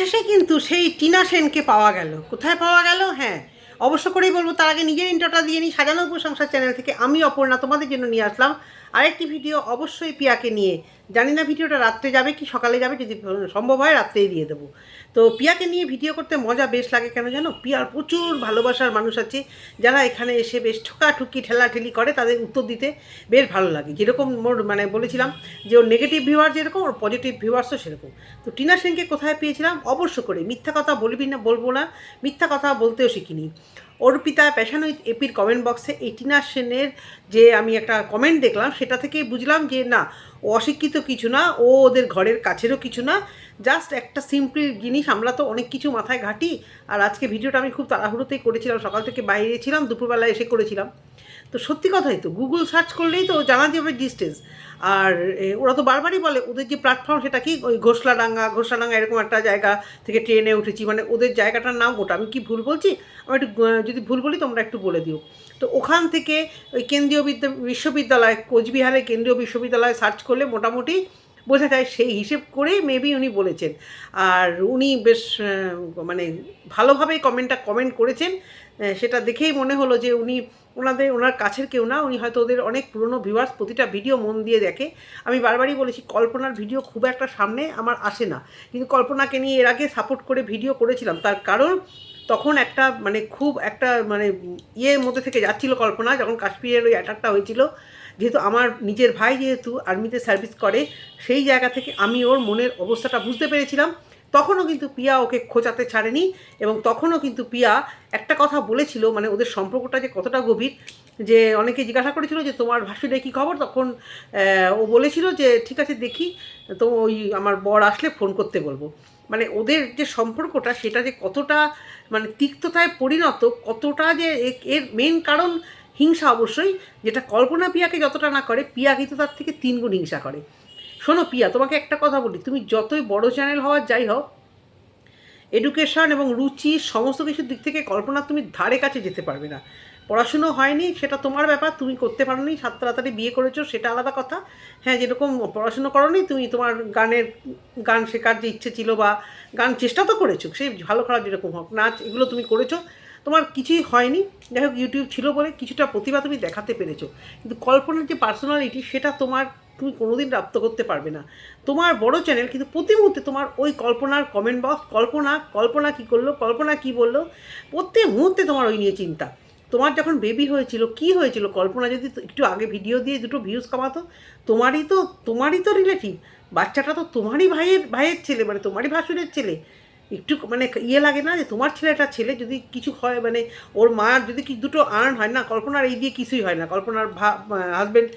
অবশেষে কিন্তু সেই টিনা সেনকে পাওয়া গেল। কোথায় পাওয়া গেল? হ্যাঁ অবশ্য করেই বলব, তার আগে নিজের ইন্টারটা দিয়ে নিই। সাজানো উপসংসার চ্যানেল থেকে আমি অপর্ণা তোমাদের জন্য নিয়ে আসলাম। আরেকটি ভিডিও অবশ্যই পিয়াকে নিয়ে জানি না ভিডিওটা রাত্রে যাবে কি সকালে যাবে, যদি সম্ভব হয় রাত্রেই দিয়ে দেবো। তো পিয়াকে নিয়ে ভিডিও করতে মজা বেশ লাগে কেন জানো? পিয়ার প্রচুর ভালোবাসার মানুষ আছে, যারা এখানে এসে বেশ ঠোকাঠুকি, ঠেলাঠেলি করে, তাদের উত্তর দিতে বেশ ভালো লাগে। যেরকম মোর মানে বলেছিলাম যে ওর নেগেটিভ ভিউয়ার যেরকম, ওর পজিটিভ ভিউয়ার্সও সেরকম। তো টিনা সেনকে কোথায় পেয়েছিলাম? অবশ্য করে। মিথ্যা কথা বলবি না, বলব না। মিথ্যা কথা বলতেও শিখিনি। অর্পিতা প্যাশানুইত এপির কমেন্ট বক্সে এটিনা সেনের যে আমি একটা কমেন্ট দেখলাম, সেটা থেকে বুঝলাম যে না, ও অশিক্ষিত কিছু না, ও ওদের ঘরের কাছেরও কিছু না। জাস্ট একটা সিম্পল জিনিস, আমরা তো অনেক কিছু মাথায় ঘাটি। আর আজকে ভিডিওটা আমি খুব তাড়াহুড়োতেই করেছিলাম, সকাল থেকে বাইরে ছিলাম দুপুরবেলা এসে করেছিলাম। তো সত্যি কথাই তো গুগল সার্চ করলেই তো জানা যাবে ডিস্টেন্স আর ওরা তো বারবারই বলে, ওদের যে প্ল্যাটফর্ম সেটা কি, ওই ঘোষলাডাঙ্গা ঘোষলাডাঙ্গা এরকম একটা জায়গা থেকে ট্রেনে উঠেছি মানে ওদের জায়গাটার নাম ওটা আমি কি ভুল বলছি? আমি একটু যদি ভুল বলি তোমরা একটু বলে দিও। তো ওখান থেকে ওই কেন্দ্রীয় বিদ্যা, বিশ্ববিদ্যালয় কোচবিহারের কেন্দ্রীয় বিশ্ববিদ্যালয়ে সার্চ করলে মোটামুটি বোঝা যায় সেই হিসেব করেই মেবি উনি বলেছেন। আর উনি বেশ মানে ভালোভাবেই কমেন্টটা কমেন্ট করেছেন। সেটা দেখেই মনে হলো যে উনি ওনাদের, ওনার কাছের কেউ না, উনি হয়তো ওদের অনেক পুরনো ভিউয়ার্স প্রতিটা ভিডিও মন দিয়ে দেখে। আমি বারবারই বলেছি, কল্পনার ভিডিও খুব একটা সামনে আমার আসে না। কিন্তু কল্পনাকে নিয়ে এর আগে সাপোর্ট করে ভিডিও করেছিলাম। তার কারণ তখন একটা মানে খুব একটা মানে ইয়ের মধ্যে থেকে যাচ্ছিল কল্পনা, যখন কাশ্মীরের ওই অ্যাটাকটা হয়েছিল। যেহেতু আমার নিজের ভাই যেহেতু আর্মিতে সার্ভিস করে, সেই জায়গা থেকে আমি ওর মনের অবস্থাটা বুঝতে পেরেছিলাম। তখনও কিন্তু পিয়া ওকে খোঁচাতে ছাড়েনি এবং তখনও কিন্তু পিয়া একটা কথা বলেছিল মানে ওদের সম্পর্কটা যে কতটা গভীর, যে অনেকে জিজ্ঞাসা করেছিল যে তোমার ভাসুরে কী খবর? তখন ও বলেছিল যে ঠিক আছে দেখি, তো ওই আমার বর আসলে ফোন করতে বলব। মানে ওদের যে সম্পর্কটা সেটা যে কতটা মানে তিক্ততায় পরিণত, কতটা যে এর মেন কারণ হিংসা অবশ্যই, যেটা কল্পনা পিয়াকে যতটা না করে, পিয়া কিন্তু তার থেকে তিন গুণ হিংসা করে। শোনো পিয়া, তোমাকে একটা কথা বলি। তুমি যতই বড় চ্যানেল হওয়ার যাই হোক এডুকেশন এবং রুচি সমস্ত কিছুর দিক থেকে কল্পনা তুমি ধারে কাছে যেতে পারবে না। পড়াশুনো হয়নি, সেটা তোমার ব্যাপার, তুমি করতে পারো নি সাত তাড়াতাড়ি বিয়ে করেছ, সেটা আলাদা কথা। হ্যাঁ যেরকম পড়াশুনো করোনি, তুমি তোমার গানের, গান শেখার যে ইচ্ছে ছিল বা গান চেষ্টা তো করেছ, সেই ভালো খারাপ যেরকম হোক, নাচ এগুলো তুমি করেছ, তোমার কিছুই হয়নি। যাই হোক ইউটিউব ছিল বলে কিছুটা প্রতিভা তুমি দেখাতে পেরেছ। কিন্তু কল্পনার যে পার্সোনালিটি সেটা তোমার তুমি কোনোদিন প্রাপ্ত করতে পারবে না। তোমার বড় চ্যানেল কিন্তু প্রতি মুহূর্তে তোমার ওই কল্পনার কমেন্ট বক্স কল্পনা কল্পনা কি করল, কল্পনা কি বলল প্রত্যেক মুহূর্তে তোমার ওই নিয়ে চিন্তা। তোমার যখন বেবি হয়েছিল, কি হয়েছিল, কল্পনা যদি একটু আগে ভিডিও দিয়ে দুটো ভিউজ কামাতো, তোমারই তো তোমারই তো রিলেটিভ বাচ্চাটা তো তোমারই ভাইয়ের ভাইয়ের ছেলে মানে তোমারই ভাসুরের ছেলে। একটু মানে ইয়ে লাগে না যে তোমার ছেলেটা ছেলে যদি কিছু হয় মানে ওর মার যদি কি দুটো আর্ন হয় না, কল্পনার এই দিয়ে কিছুই হয় না। কল্পনার হাজব্যান্ড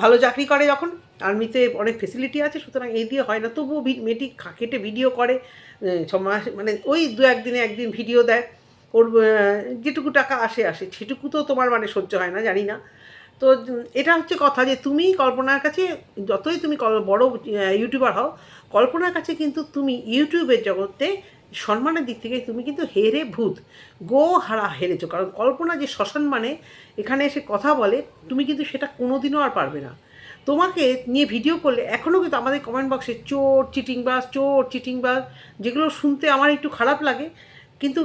ভালো চাকরি করে যখন আর্মিতে অনেক ফেসিলিটি আছে, সুতরাং এই দিয়ে হয় না। তবুও মেয়েটি খেটে ভিডিও করে ছ মাস মানে ওই দু একদিনে একদিন ভিডিও দেয়। ওর যেটুকু টাকা আসে আসে। সেটুকু তো তোমার মানে সহ্য হয় না, জানি না। তো, এটা হচ্ছে কথা যে তুমি কল্পনার কাছে, যতই তুমি বড় ইউটিউবার হও, কল্পনার কাছে কিন্তু তুমি ইউটিউবের জগতে সম্মানের দিক থেকে তুমি কিন্তু হেরে ভূত। গো হারা হেরেছো। কারণ কল্পনা যে শ্মশান মানে এখানে এসে কথা বলে, তুমি কিন্তু সেটা কোনোদিনও আর পারবে না। তোমাকে নিয়ে ভিডিও করলে এখনও কিন্তু আমাদের কমেন্ট বক্সে চোর চিটিং বাস চোর, চিটিংবাজ, যেগুলো শুনতে আমার একটু খারাপ লাগে, কিন্তু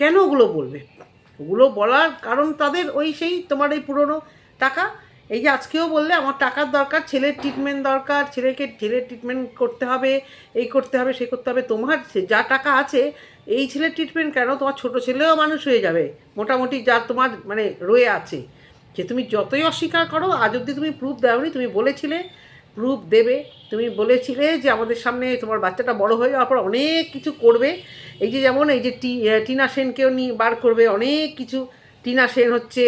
কেন ওগুলো বলবে? ওগুলো বলার কারণ তাদের ওই সেই তোমার এই পুরনো টাকা। এই যে আজকেও বললে আমার টাকার দরকার, ছেলের ট্রিটমেন্ট দরকার, ছেলেকে, ছেলের ট্রিটমেন্ট করতে হবে, এই করতে হবে, সে করতে হবে। তোমার যা টাকা আছে, এই ছেলের ট্রিটমেন্ট কেন? তোমার ছোট ছেলেও মানুষ হয়ে যাবে। মোটামুটি যা তোমার মানে রয়ে আছে। যে তুমি যতই অস্বীকার করো, আজ অবধি তুমি প্রুফ দাওনি, তুমি বলেছিলে প্রুফ দেবে। তুমি বলেছিলে যে আমাদের সামনে তোমার বাচ্চাটা বড় হয়ে যাওয়ার পর অনেক কিছু করবে। এই যে যেমন এই যে টি টিনা সেনকেও নিয়ে বার করবে, অনেক কিছু। টিনা সেন হচ্ছে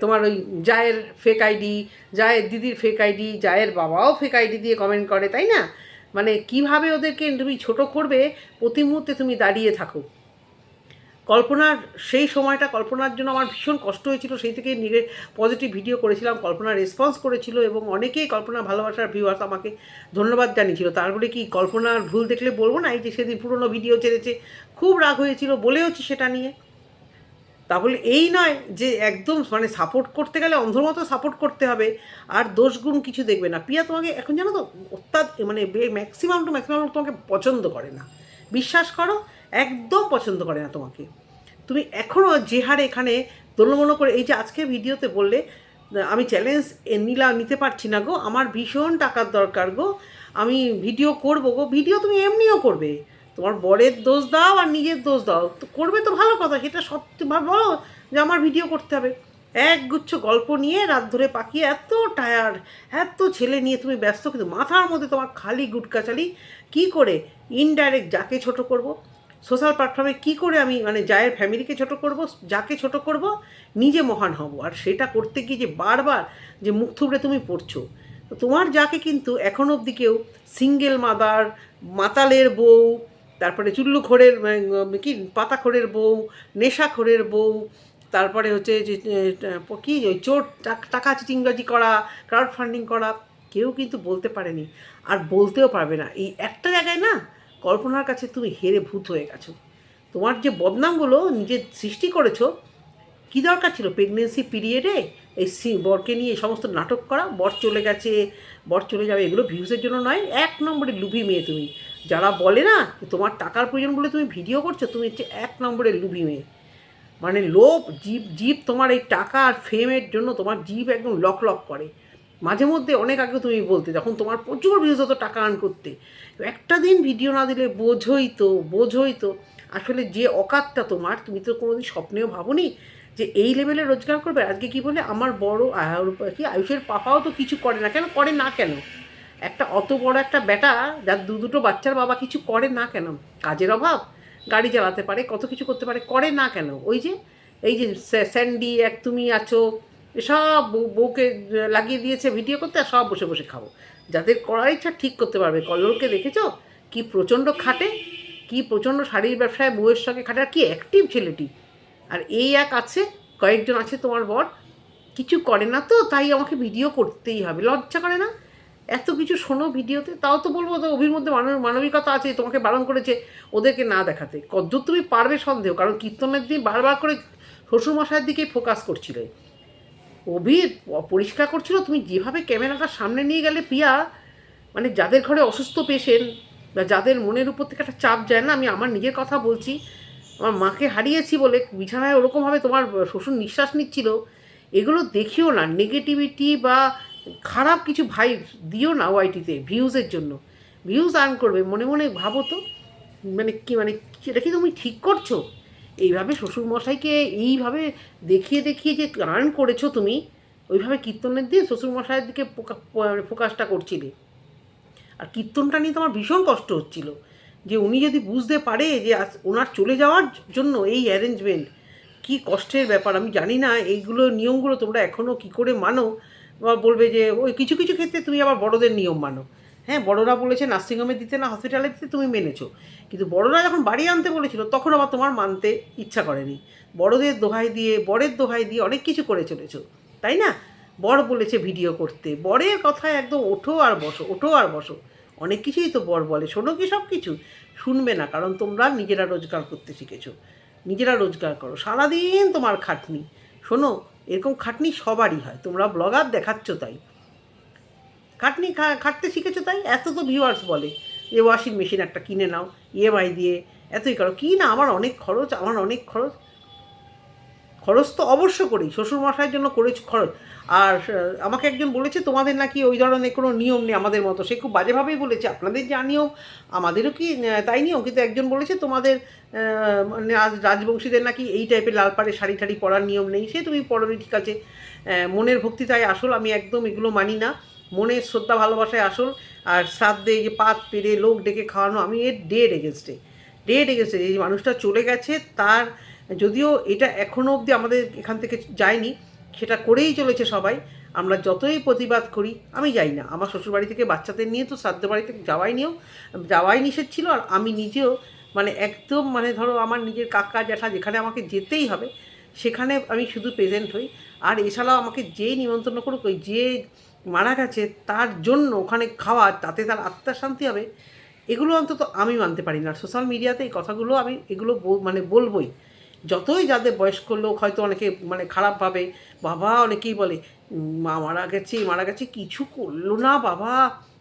তোমার ওই জায়ের ফেক আইডি জায়ের দিদির ফেক আইডি জায়ের বাবাও ফেক আইডি দিয়ে কমেন্ট করে, তাই না? মানে কীভাবে ওদেরকে তুমি ছোট করবে, প্রতি মুহূর্তে তুমি দাঁড়িয়ে থাকো। কল্পনার, সেই সময়টা কল্পনার জন্য আমার ভীষণ কষ্ট হয়েছিল। সেই থেকে নিজে পজিটিভ ভিডিও করেছিলাম কল্পনা রেসপন্স করেছিল এবং অনেকেই কল্পনা ভালোবাসার ভিউয়ার্স আমাকে ধন্যবাদ জানিয়েছিল। তারপরে কি, কল্পনার ভুল দেখলে বলব না, এই যে সেদিন পুরনো ভিডিও ছেড়েছে, খুব রাগ হয়েছিল, বলেওছি সেটা নিয়ে। তাহলে এই নয় যে একদম মানে সাপোর্ট করতে গেলে অন্ধর মতো সাপোর্ট করতে হবে, আর দোষগুণ কিছু দেখবে না। পিয়া তোমাকে এখন জানো তো অত্যাধ মানে ম্যাক্সিমাম টু ম্যাক্সিমাম তোমাকে পছন্দ করে না। বিশ্বাস করো, একদম পছন্দ করে না তোমাকে। তুমি এখনও যে হারে এখানে দোলমনো করে, এই যে আজকে ভিডিওতে বললে, আমি চ্যালেঞ্জ নিলাম নিতে পারছি না গো, আমার ভীষণ টাকার দরকার গো, আমি ভিডিও করব গো ভিডিও তুমি এমনিও করবে। তোমার বরের দোষ দাও আর নিজের দোষ দাও, তো করবে তো ভালো কথা, সেটা সত্যি বলো যে আমার ভিডিও করতে হবে। একগুচ্ছ গল্প নিয়ে রাত ধরে পাকিয়ে এত টায়ার্ড এত ছেলে নিয়ে তুমি ব্যস্ত, কিন্তু মাথার মধ্যে তোমার খালি গুটকাচালি কী করে? ইনডাইরেক্ট যাকে ছোট করব সোশ্যাল প্ল্যাটফর্মে কী করে আমি মানে জায়ের ফ্যামিলিকে ছোট করব যাকে ছোট করব নিজে মহান হব। আর সেটা করতে গিয়ে যে বারবার যে মুখ থুবড়ে তুমি পড়ছো তোমার যাকে কিন্তু এখন অবধি কেউ সিঙ্গেল মাদার মাতালের বউ তারপরে চুল্লুখোরের উম, কি পাতা পাতাখোরের বউ নেশা নেশাখোরের বউ তারপরে হচ্ছে যে কি ওই চোর টাকা চিটিংবাজি করা ক্রাউড ফান্ডিং করা কেউ কিন্তু বলতে পারেনি। আর বলতেও পারবে না। এই একটা জায়গায় না কল্পনার কাছে তুমি হেরে ভূত হয়ে গেছো। তোমার যে বদনামগুলো নিজে সৃষ্টি করেছ, কী দরকার ছিল? প্রেগনেন্সি পিরিয়ডে এই সি, বরকে নিয়ে সমস্ত নাটক করা? বর চলে গেছে, বর চলে যাবে, এগুলো ভিউজের জন্য নয়, এক নম্বরে লুভি মেয়ে তুমি। যারা বলে না তোমার টাকার প্রয়োজন বলে তুমি ভিডিও করছ, তুমি হচ্ছে এক নম্বরে লুভি মেয়ে। মানে লোভ, জীব জীব তোমার এই টাকা আর ফেমের জন্য তোমার জীব একদম লক লক করে। মাঝে মধ্যে অনেক আগে তুমি বলতে, যখন তোমার প্রচুর ভিউজ হতো টাকা আর্ন করতে, একটা দিন ভিডিও না দিলে বোঝই তো বোঝই তো। আসলে যে অকাতটা তোমার, তুমি তো কোনোদিন স্বপ্নেও ভাবোনি যে এই লেভেলে রোজগার করবে। আজকে কি বলে, আমার বড় কি, আয়ুষের পাপাও তো কিছু করে না কেন? করে না কেন? একটা অত বড় একটা বেটা, যার দু দুটো বাচ্চার বাবা কিছু করে না কেন? কাজের অভাব? গাড়ি চালাতে পারে, কত কিছু করতে পারে, করে না কেন? ওই যে, এই যে স্যান্ডি এক তুমি আছো সব বউ- বউকে লাগিয়ে দিয়েছে ভিডিও করতে, আর সব বসে বসে খাব। যাদের করার ইচ্ছা ঠিক করতে পারবে। কল্লোলকে দেখেছ? কি প্রচণ্ড খাটে, কি প্রচণ্ড শাড়ির ব্যবসায় বউয়ের সঙ্গে খাটে, আর কি অ্যাক্টিভ ছেলেটি। আর এই এক আছে, কয়েকজন আছে তোমার বর। কিছু করে না তো, তাই আমাকে ভিডিও করতেই হবে। লজ্জা করে না? এত কিছু শোনো ভিডিওতে? তাও তো বলব, তো অভির মধ্যে মানব, মানবিকতা আছে, তোমাকে বারণ করেছে ওদেরকে না দেখাতে। কদ্দূর তুমি পারবে সন্দেহ? কারণ কীর্তনের দিন বারবার করে শ্বশুরমশাইয়ের দিকেই ফোকাস করছিলে। অভির পরিষ্কার করছিল, তুমি যেভাবে ক্যামেরাটা সামনে নিয়ে গেলে পিয়া মানে যাদের ঘরে অসুস্থ পেশেন্ট বা যাদের মনের উপর থেকে একটা চাপ যায় না, আমি আমার নিজের কথা বলছি, আমার মাকে হারিয়েছি বলে বিছানায় ওরকমভাবে তোমার শ্বশুর নিঃশ্বাস নিচ্ছিল, এগুলো দেখিও না নেগেটিভিটি বা খারাপ কিছু ভাই দিও না ওয়াইটিতে ভিউজের জন্য। ভিউজ আর্ন করবে, মনে মনে ভাবো তো মানে কি মানে এটা কি তুমি ঠিক করছ? এইভাবে শ্বশুরমশাইকে এইভাবে দেখিয়ে দেখিয়ে যে আর্ন করেছ তুমি, ওইভাবে কীর্তনের দিয়ে শ্বশুরমশাইয়ের দিকে মানে ফোকাসটা করছিলে। আর কীর্তনটা নিয়ে তোমার ভীষণ কষ্ট হচ্ছিল যে উনি যদি বুঝতে পারে যে ওনার চলে যাওয়ার জন্য এই অ্যারেঞ্জমেন্ট, কি কষ্টের ব্যাপার আমি জানি না, এইগুলো নিয়মগুলো তোমরা এখনও কি করে মানো? বা বলবে যে ওই কিছু কিছু ক্ষেত্রে তুমি আবার বড়দের নিয়ম মানো। হ্যাঁ বড়রা বলেছে নার্সিংহোমে দিতে না হসপিটালে দিতে, তুমি মেনেছো। কিন্তু বড়রা যখন বাড়ি আনতে বলেছিল, তখন আবার তোমার মানতে ইচ্ছা করেনি। বড়দের দোহাই দিয়ে, বরের দোহাই দিয়ে অনেক কিছু করে চলেছো, তাই না? বর বলেছে ভিডিও করতে, বরের কথায় একদম ওঠো আর বসো, ওঠো আর বসো। অনেক কিছুই তো বর বলে, শোনো কি সব কিছু? শুনবে না, কারণ তোমরা নিজেরা রোজগার করতে শিখেছো। নিজেরা রোজগার করো, সারাদিন তোমার খাটনি। শোনো, এরকম খাটনি সবারই হয়, তোমরা ব্লগার দেখাচ্ছ তাই। খাটনি খাটতে শিখেছো তাই? এত তো ভিউয়ার্স বলে যে ওয়াশিং মেশিন একটা কিনে নাও ইএমআই দিয়ে, এতই করো। কি না, আমার অনেক খরচ, আমার অনেক খরচ। খরচ তো অবশ্য করি শ্বশুরমশাইয়ের জন্য করেছি, খরচ। আর আমাকে একজন বলেছে, তোমাদের নাকি ওই ধরনের কোনো নিয়ম নেই আমাদের মতো। সে খুব বাজেভাবেই বলেছে, আপনাদের যা নিয়ম, আমাদেরও কি তাই নিয়ম? কিন্তু একজন বলেছে, তোমাদের মানে রাজবংশীদের নাকি এই টাইপের লাল পাড়ে শাড়ি টাড়ি পরার নিয়ম নেই। সে, তুমি পড়নি ঠিক আছে। মনের ভক্তি তাই আসল, আমি একদম এগুলো মানি না। মনের শ্রদ্ধা, ভালোবাসায় আসল আর শ্রাদ্ধে যে পাত পেরে লোক ডেকে খাওয়ানো, আমি এর ডেড এগেনস্টে ডেড এগেনস্টে যে মানুষটা চলে গেছে, তার যদিও এটা এখনও অবধি আমাদের এখান থেকে যায়নি, সেটা করেই চলেছে সবাই। আমরা যতই প্রতিবাদ করি, আমি যাই না। আমার শ্বশুরবাড়ি থেকে বাচ্চাদের নিয়ে তো শ্রাদ্ধ বাড়িতে যাওয়াই নিয়েও যাওয়াই নিষেধ ছিল আর আমি নিজেও মানে একদম মানে ধরো আমার নিজের কাকা, জ্যাঠা যেখানে আমাকে যেতেই হবে, সেখানে আমি শুধু প্রেজেন্ট হই। আর এছাড়াও আমাকে যে নিমন্ত্রণ করুক, ওই যে মারা গেছে, তার জন্য ওখানে খাওয়া, তাতে তার আত্মার শান্তি হবে, এগুলো অন্তত আমি মানতে পারি না সোশ্যাল মিডিয়াতে এই কথাগুলো আমি এগুলো মানে বলবই। যতই যাদের বয়স্ক লোক হয়তো অনেকে মানে খারাপভাবে বাবা অনেকেই বলে, মা মারা গেছে মারা গেছে। কিছু করল না বাবা।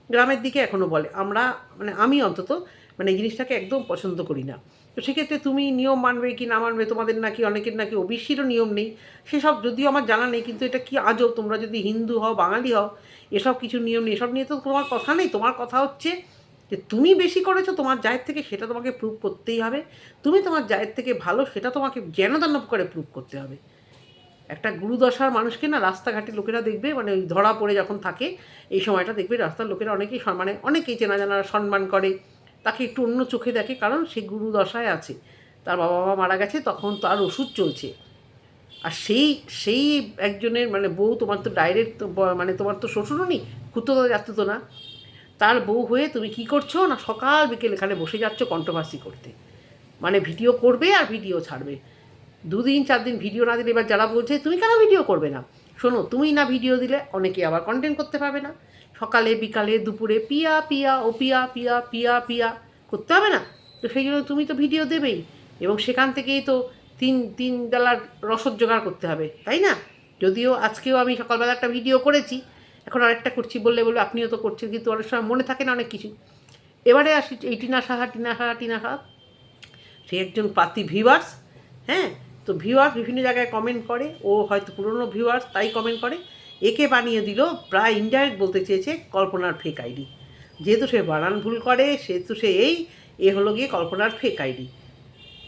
গ্রামের দিকে এখনও বলে। আমরা মানে আমি অন্তত মানে এই জিনিসটাকে একদম পছন্দ করি না। তো সেক্ষেত্রে তুমি নিয়ম মানবে কি না মানবে, তোমাদের নাকি অনেকের নাকি ওবিসিরও নিয়ম নেই। সেসব যদিও আমার জানা নেই, কিন্তু এটা কি আজও তোমরা যদি হিন্দু হও, বাঙালি হও, এসব কিছু নিয়ম নেই। এসব নিয়ে তো তোমার কথা নেই। তোমার কথা হচ্ছে যে তুমি বেশি করেছ, তোমার জায়ের থেকে সেটা তোমাকে প্রুভ করতেই হবে। তুমি তোমার জায়ের থেকে ভালো, সেটা তোমাকে দানব করে প্রুভ করতে হবে। একটা গুরুদশার মানুষকে না রাস্তাঘাটে লোকেরা দেখবে মানে ওই ধরা পড়ে যখন থাকে, এই সময়টা দেখবে রাস্তার লোকেরা অনেকেই মানে অনেকেই চেনা জানা সম্মান করে। তাকে একটু অন্য চোখে দেখে, কারণ সে গুরু দশায় আছে। তার বাবা মা মারা গেছে, তখন তার ওষুধ চলছে। আর সেই সেই একজনের মানে বউ তোমার তো ডাইরেক্ট মানে তোমার তো শ্বশুরও নি খুঁতো যাচ্ছে তো না। তার বউ হয়ে তুমি কি করছ? না সকাল বিকেল এখানে বসে যাচ্ছ কন্ট্রোভার্সি করতে। মানে ভিডিও করবে আর ভিডিও ছাড়বে। দুদিন চার দিন ভিডিও না দিলে এবার যারা বলছে, তুমি কেন ভিডিও করবে না? শোনো, তুমি না ভিডিও দিলে অনেকে আবার কন্টেন্ট করতে পারবে না। সকালে, বিকালে, দুপুরে পিয়া পিয়া, ও পিয়া পিয়া পিয়া পিয়া করতে হবে না। তো সেই জন্য তুমি তো ভিডিও দেবেই এবং সেখান থেকেই তো তিন তিন বেলার রসদ জোগাড় করতে হবে, তাই না? যদিও আজকেও আমি সকালবেলা একটা ভিডিও করেছি, এখন আরেকটা করছি বললে বলে আপনিও তো করছেন, কিন্তু অনেক সময় মনে থাকে না অনেক কিছু। এবারে আসি এই টিনা সাহা টিনা সাহা টিনা সাহা। সে একজন পাতি ভিউয়ার্স হ্যাঁ? তো ভিউয়ার্স বিভিন্ন জায়গায় কমেন্ট করে, ও হয়তো পুরনো ভিউয়ার্স তাই কমেন্ট করে। একে বানিয়ে দিল, প্রায় ইনডাইরেক্ট বলতে চেয়েছে কল্পনার ফেক আইডি যেহেতু সে বানান ভুল করে, সেহেতু সে এই, এ হলো গিয়ে কল্পনার ফেক আইডি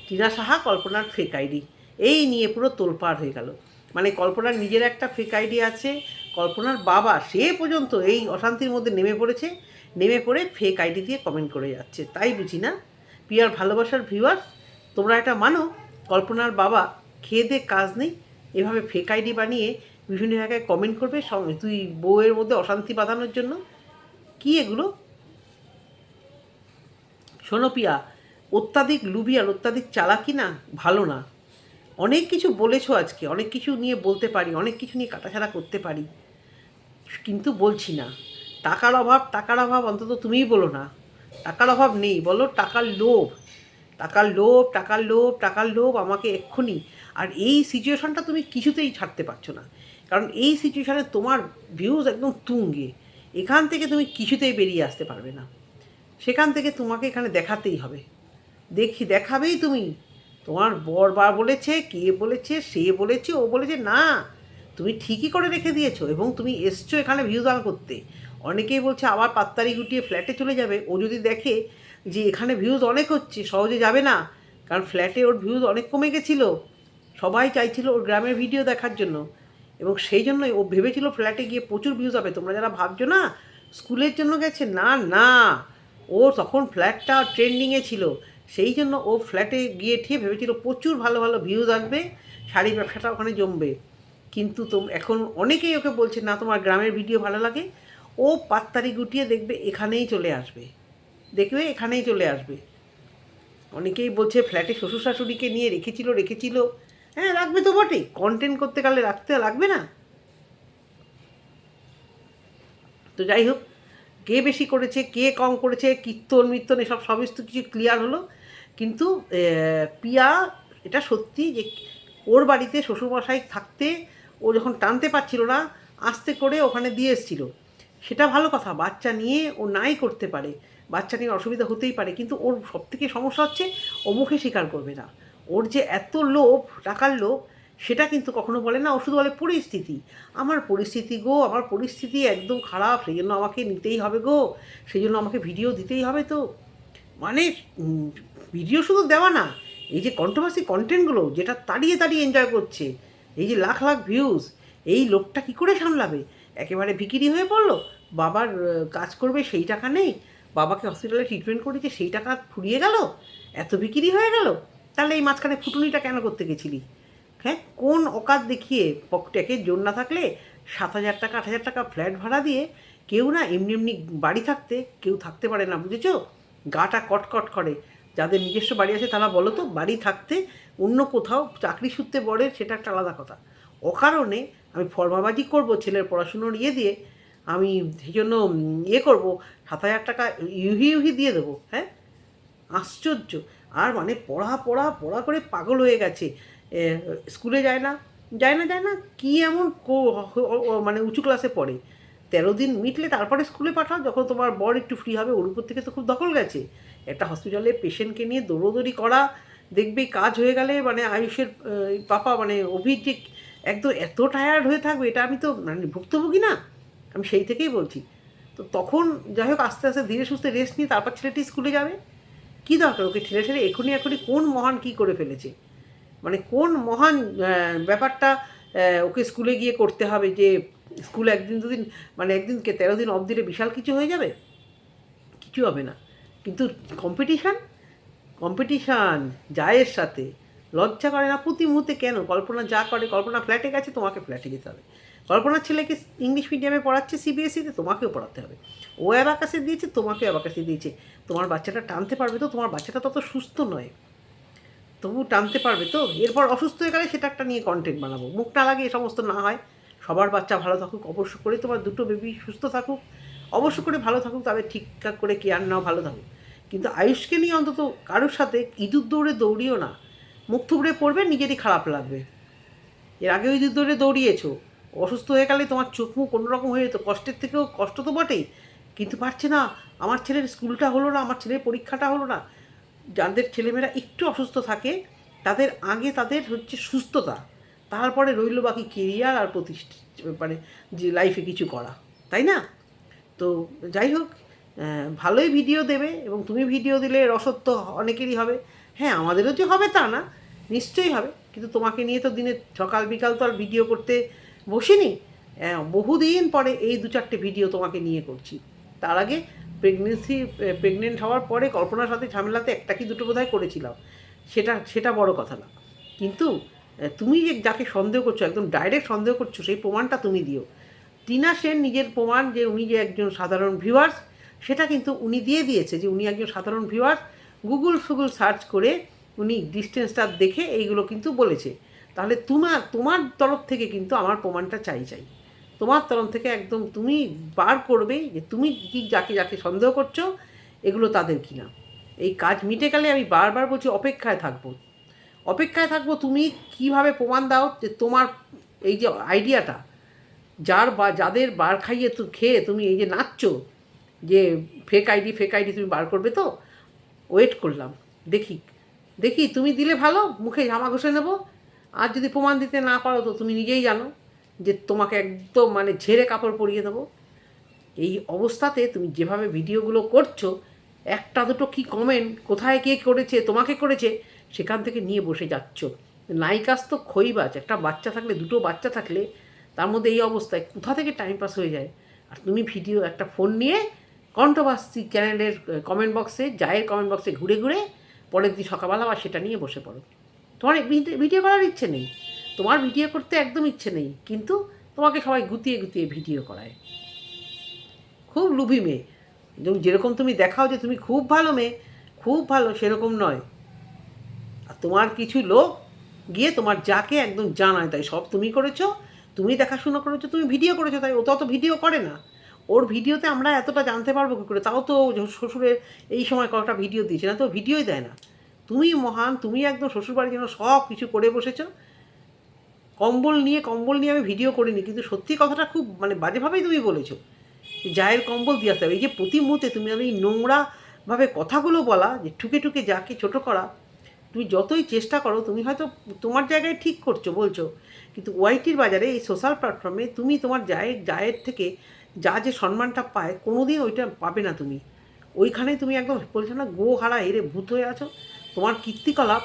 টিনা সাহা কল্পনার ফেক আইডি এই নিয়ে পুরো তোলপাড় হয়ে গেল। মানে কল্পনার নিজের একটা ফেক আইডি আছে, কল্পনার বাবা সে পর্যন্ত এই অশান্তির মধ্যে নেমে পড়েছে, নেমে পড়ে ফেক আইডি দিয়ে কমেন্ট করে যাচ্ছে। তাই বুঝি না? পিয়ার ভালোবাসার ভিউয়ার্স তোমরা এটা মানো? কল্পনার বাবা খেয়ে দে কাজ নেই, এভাবে ফেক আইডি বানিয়ে বিভিন্ন জায়গায় কমেন্ট করবে তুই বউয়ের মধ্যে অশান্তি বাঁধানোর জন্য? কি এগুলো? শোনো পিয়া, অত্যাধিক লুবি আর অত্যাধিক চালাকি না ভালো না। অনেক কিছু বলেছ আজকে, অনেক কিছু নিয়ে বলতে পারি, অনেক কিছু নিয়ে কাটাছাড়া করতে পারি। কিন্তু বলছি না। টাকার অভাব টাকার অভাব অন্তত তুমিই বলো না। টাকার অভাব নেই, বলো টাকার লোভ। টাকার লোভ টাকার লোভ টাকার লোভ আমাকে এক্ষুনি। আর এই সিচুয়েশনটা তুমি কিছুতেই ছাড়তে পারছ না। কারণ এই সিচুয়েশানে তোমার ভিউজ একদম তুঙ্গে। এখান থেকে তুমি কিছুতেই বেরিয়ে আসতে পারবে না। সেখান থেকে তোমাকে এখানে দেখাতেই হবে। দেখি, দেখাবেই তুমি। তোমার বর বা বলেছে, কে বলেছে, সে বলেছে, ও বলেছে, না। তুমি ঠিকই করে রেখে দিয়েছ এবং তুমি এসছো এখানে ভিউ দান করতে। অনেকেই বলছে, আবার পাত্তারি গুটিয়ে ফ্ল্যাটে চলে যাবে। ও যদি দেখে যে এখানে ভিউজ অনেক হচ্ছে, সহজে যাবে না। কারণ ফ্ল্যাটে ওর ভিউজ অনেক কমে গেছিল। সবাই চাইছিল ওর গ্রামের ভিডিও দেখার জন্য। এবং সেই জন্যই ও ভেবেছিল ফ্ল্যাটে গিয়ে প্রচুর ভিউজ হবে। তোমরা যারা ভাবছ না, স্কুলের জন্য গেছে, না না। ও তখন ফ্ল্যাটটা ট্রেন্ডিংয়ে ছিল। সেই জন্য ও ফ্ল্যাটে গিয়ে ঠিয়ে ভেবেছিল প্রচুর ভালো ভালো ভিউজ আসবে, শাড়ি ব্যবসাটা ওখানে জমবে। কিন্তু তো এখন অনেকেই ওকে বলছে, না, তোমার গ্রামের ভিডিও ভালো লাগে। ও পাত্তারি গুটিয়ে দেখবে এখানেই চলে আসবে। দেখবে এখানেই চলে আসবে। অনেকেই বলছে, ফ্ল্যাটে শ্বশুর শাশুড়িকে নিয়ে রেখেছিল রেখেছিল। হ্যাঁ রাখবে তো বটেই। কন্টেন্ট করতে গেলে রাখতে লাগবে না। তো যাই হোক, কে বেশি করেছে, কে কম করেছে, কীর্তন মীর্তন এসব সমস্ত কিছু ক্লিয়ার হলো। কিন্তু পিয়া, এটা সত্যি যে ওর বাড়িতে শ্বশুরমশাই থাকতে ও যখন টানতে পারছিল না, আস্তে করে ওখানে দিয়ে এসেছিল। সেটা ভালো কথা, বাচ্চা নিয়ে ও নাই করতে পারে। বাচ্চা নিয়ে অসুবিধা হতেই পারে, কিন্তু ওর সবথেকে সমস্যা হচ্ছে ও মুখে স্বীকার করবে না। ওর যে এত লোভ, টাকার লোভ, সেটা কিন্তু কখনো বলে না। ও শুধু বলে, পরিস্থিতি। আমার পরিস্থিতি গো, আমার পরিস্থিতি একদম খারাপ সেই জন্য আমাকে নিতেই হবে গো। সেই জন্য আমাকে ভিডিও দিতেই হবে তো। মানে ভিডিও শুধু দেওয়া না, এই যে কন্ট্রোভার্সি কন্টেন্টগুলো যেটা তাড়িয়ে তাড়িয়ে এনজয় করছে, এই যে লাখ লাখ ভিউজ এই লোকটা কী করে সামলাবে? একেবারে বিক্রি হয়ে পড়ল, বাবার কাজ করবে, সেই টাকা নেই, বাবাকে হসপিটালে ট্রিটমেন্ট করেছে, সেই টাকা ফুরিয়ে গেল, এত বিক্রি হয়ে গেল। তাহলে এই মাঝখানে ফুটুনিটা কেন করতে গেছিলি? হ্যাঁ কোন অকাত দেখিয়ে পকেটের জোর না থাকলে সাত হাজার টাকা, আট হাজার টাকা ফ্ল্যাট ভাড়া দিয়ে কেউ না এমনি এমনি বাড়ি থাকতে, কেউ থাকতে পারে না, বুঝেছ? গাটা কটকট করে। যাদের নিজস্ব বাড়ি আছে তারা বলো তো, বাড়ি থাকতে অন্য কোথাও চাকরি সূত্রে বড়ে সেটা একটা আলাদা কথা। অকারণে আমি ফর্মাবাজি করব ছেলের পড়াশুনোর ইয়ে দিয়ে, আমি সেই জন্য ইয়ে করব, সাত হাজার টাকা ইউহি ইউহি দিয়ে দেবো হ্যাঁ? আশ্চর্য। আর মানে পড়া পড়া পড়া করে পাগল হয়ে গেছে। স্কুলে যায় না যায় না যায় না, কী এমন মানে উঁচু ক্লাসে পড়ে? তেরো দিন মিটলে তারপরে স্কুলে পাঠাও, যখন তোমার বর একটু ফ্রি হবে, ওর উপর থেকে তো খুব দখল গেছে। একটা হসপিটালে পেশেন্টকে নিয়ে দৌড়োদৌড়ি করা, দেখবে কাজ হয়ে গেলে মানে আয়ুষের পাপা মানে অভিজিৎ একদম এত টায়ার্ড হয়ে থাকবে, এটা আমি তো মানে ভুক্তভোগী না, আমি সেই থেকেই বলছি। তো তখন যাই হোক আস্তে আস্তে ধীরে সুস্থে রেস্ট নিয়ে তারপর ছেলেটি স্কুলে যাবে। কী দরকার? ওকে ঠেলে ঠেলে এখনই এখনই কোন মহান কী করে ফেলেছে? মানে কোন মহান ব্যাপারটা ওকে স্কুলে গিয়ে করতে হবে যে স্কুল একদিন দুদিন মানে একদিনকে তেরো দিন অফ দিলে বিশাল কিছু হয়ে যাবে? কিছু হবে না। কিন্তু কম্পিটিশান কম্পিটিশান জায়ের সাথে। লজ্জা করে না? প্রতি মুহূর্তে কেন? কল্পনা যা করে, কল্পনা ফ্ল্যাটে গেছে, তোমাকে ফ্ল্যাটে যেতে হবে। কল্পনার ছেলেকে ইংলিশ মিডিয়ামে পড়াচ্ছে সিবিএসসিতে তোমাকেও পড়াতে হবে। ও অ্যাবাকাসে দিয়েছে, তোমাকেও অ্যাবাকাসে দিয়েছে। তোমার বাচ্চাটা টানতে পারবে তো? তোমার বাচ্চাটা তত সুস্থ নয়। তবু টানতে পারবে তো? এরপর অসুস্থ হয়ে গেলে সেটা একটা নিয়ে কন্টেন্ট বানাবো। মুখ না লাগে এ সমস্ত না হয়। সবার বাচ্চা ভালো থাকুক, অবশ্য করে তোমার দুটো বেবি সুস্থ থাকুক, অবশ্য করে ভালো থাকুক, তাদের ঠিকঠাক করে কেয়ার নাও, ভালো থাকুক। কিন্তু আয়ুষকে নিয়ে অন্তত কারোর সাথে ইঁদুর দৌড়ে দৌড়িও না। মুখ থুবড়ে পড়বে, নিজেরই খারাপ লাগবে। এর আগেও ইঁদুর দৌড়ে দৌড়িয়েছো। অসুস্থ হয়ে গেলে তোমার চোখ মুখ অন্যরকম হয়ে যেত। কষ্টের থেকেও কষ্ট তো বটেই। কিন্তু পারছে না। আমার ছেলের স্কুলটা হলো না, আমার ছেলের পরীক্ষাটা হলো না। যাদের ছেলেমেয়েরা একটু অসুস্থ থাকে, তাদের আগে তাদের হচ্ছে সুস্থতা, তারপরে রইল বাকি কেরিয়ার আর প্রতিষ্ঠা মানে যে লাইফে কিছু করা। তাই না? তো যাই হোক ভালোই ভিডিও দেবে এবং তুমি ভিডিও দিলে রসত্ব অনেকেরই হবে। হ্যাঁ আমাদেরও যে হবে তা না, নিশ্চয়ই হবে। কিন্তু তোমাকে নিয়ে তো দিনে সকাল বিকাল তো আর ভিডিও করতে বসিনি। আহ, বহুদিন পরে এই দু চারটে ভিডিও তোমাকে নিয়ে করছি। তার আগে প্রেগনেন্সি প্রেগনেন্ট হওয়ার পরে কল্পনার সাথে ঝামেলাতে একটা কি দুটো বোধহয় করেছিলাম। সেটা সেটা বড় কথা না। কিন্তু তুমি যে যাকে সন্দেহ করছ একদম ডাইরেক্ট সন্দেহ করছ সেই প্রমাণটা তুমি দিও। টিনা সেন নিজের প্রমাণ যে উনি যে একজন সাধারণ ভিউয়ার্স সেটা কিন্তু উনি দিয়ে দিয়েছে যে উনি একজন সাধারণ ভিউয়ার্স গুগল ফুগল সার্চ করে উনি ডিস্টেন্সটা দেখে এইগুলো কিন্তু বলেছে। তাহলে তোমার তোমার তরফ থেকে কিন্তু আমার প্রমাণটা চাই চাই। তোমার তরফ থেকে একদম তুমি বার করবে যে তুমি কি, যাকে যাকে সন্দেহ করছ, এগুলো তাদের কি না এই কাজ মিটে গেলে আমি বারবার বলছি অপেক্ষায় থাকব। অপেক্ষায় থাকব তুমি কীভাবে প্রমাণ দাও যে তোমার এই যে আইডিয়াটা, যার বা, যাদের বার খাইয়ে তো, খেয়ে তুমি এই যে নাচছ, যে ফেক আইডি ফেক আইডি তুমি বার করবে তো? ওয়েট করলাম। দেখি। দেখি তুমি দিলে ভালো, মুখে জামা ঘষে নেব আর যদি প্রমাণ দিতে না পারো তো তুমি নিজেই জানো যে তোমাকে একদম মানে ঝেড়ে কাপড় পরিয়ে দেবো। এই অবস্থাতে তুমি যেভাবে ভিডিওগুলো করছ, একটা দুটো কি কমেন্ট কোথায় কে করেছে, তোমাকে করেছে, সেখান থেকে নিয়ে বসে যাচ্ছ। নায়িকাস তো খইবাজ একটা বাচ্চা থাকলে, দুটো বাচ্চা থাকলে তার মধ্যে এই অবস্থায় কোথা থেকে টাইম পাস হয়ে যায়? আর তুমি ভিডিও একটা ফোন নিয়ে কণ্ঠবাস্তি চ্যানেলের কমেন্ট বক্সে জায়ের কমেন্ট বক্সে ঘুরে ঘুরে পরের দিন সকালবেলা আবার সেটা নিয়ে বসে পড়ো। তোমার ভিডিও- করার ইচ্ছে নেই। তোমার ভিডিও করতে একদম ইচ্ছে নেই, কিন্তু তোমাকে সবাই গুতিয়ে গুতিয়ে ভিডিও করায়। খুব লুভি মেয়ে। যেমন যেরকম তুমি দেখাও যে তুমি খুব ভালো মেয়ে, খুব ভালো, সেরকম নয়। আর তোমার কিছু লোক গিয়ে তোমার যাকে একদম জানায়, তাই সব তুমি করেছ, তুমি দেখাশোনা করেছ, তুমি ভিডিও করেছ, তাই ও তো অত ভিডিও করে না। ওর ভিডিওতে আমরা এতটা জানতে পারব কী করে? তাও তো শ্বশুরের এই সময় কটা ভিডিও দিয়েছে, না তো ভিডিওই দেয় না। তুমি মহান তুমি একদম শ্বশুরবাড়ির জন্য সব কিছু করে বসেছো। কম্বল নিয়ে কম্বল নিয়ে আমি ভিডিও করিনি, কিন্তু সত্যি কথাটা খুব মানে বাজেভাবেই তুমি বলেছ। জায়ের কম্বল দিয়ে আসতে হবে। এই যে প্রতি মুহূর্তে তুমি আমি নোংরাভাবে কথাগুলো বলা, যে ঠুকে ঠুকে যাকে ছোট করা, তুমি যতই চেষ্টা করো, তুমি হয়তো তোমার জায়গায় ঠিক করছ, বলছো, কিন্তু ওয়াইটির বাজারে, এই সোশ্যাল প্ল্যাটফর্মে তুমি তোমার জায়ের জায়ের থেকে যা যে সম্মানটা পায় কোনো দিন ওইটা পাবে না তুমি। ওইখানেই তুমি একদম বলছো না, গো হারা হেরে ভূত হয়ে আছো। তোমার কীর্তিকলাপ,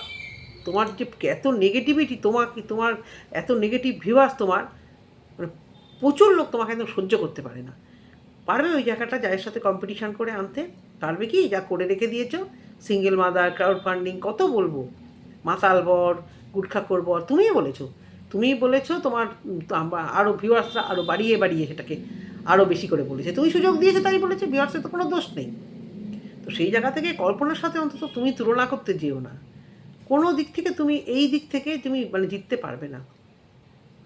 তোমার যে এত নেগেটিভিটি তোমার তোমার এত নেগেটিভ ভিউয়ার্স তোমার মানে প্রচুর লোক তোমাকে একদম সহ্য করতে পারে না। পারবে ওই জায়গাটা যাদের সাথে কম্পিটিশান করে আনতে? পারবে কি? যা করে রেখে দিয়েছ? সিঙ্গেল মাদার ক্রাউড ফান্ডিং কত বলব? মাতাল বর, গুটখাকর বর, তুমিই বলেছ। তুমিই বলেছ তোমার আরও ভিউয়ার্সরা আরও বাড়িয়ে বাড়িয়ে সেটাকে আরও বেশি করে বলেছে। তুমি সুযোগ দিয়েছ তাই বলেছে ভিউয়ার্সের তো কোনো দোষ নেই। তো সেই জায়গা থেকে কল্পনার সাথে অন্তত তুমি তুলনা করতে যেও না। কোনো দিক থেকে তুমি এই দিক থেকে তুমি মানে জিততে পারবে না।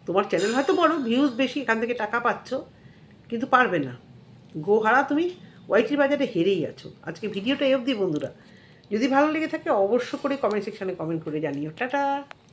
তোমার চ্যানেল হয়তো বড় ভিউজ বেশি, এখান থেকে টাকা পাচ্ছ, কিন্তু পারবে না। গোহারা তুমি ওয়াইটির বাজারে হেরেই আছো। আজকে ভিডিওটা এই অবধি বন্ধুরা। যদি ভালো লেগে থাকে অবশ্য করে কমেন্ট সেকশানে কমেন্ট করে জানিও। টাটা!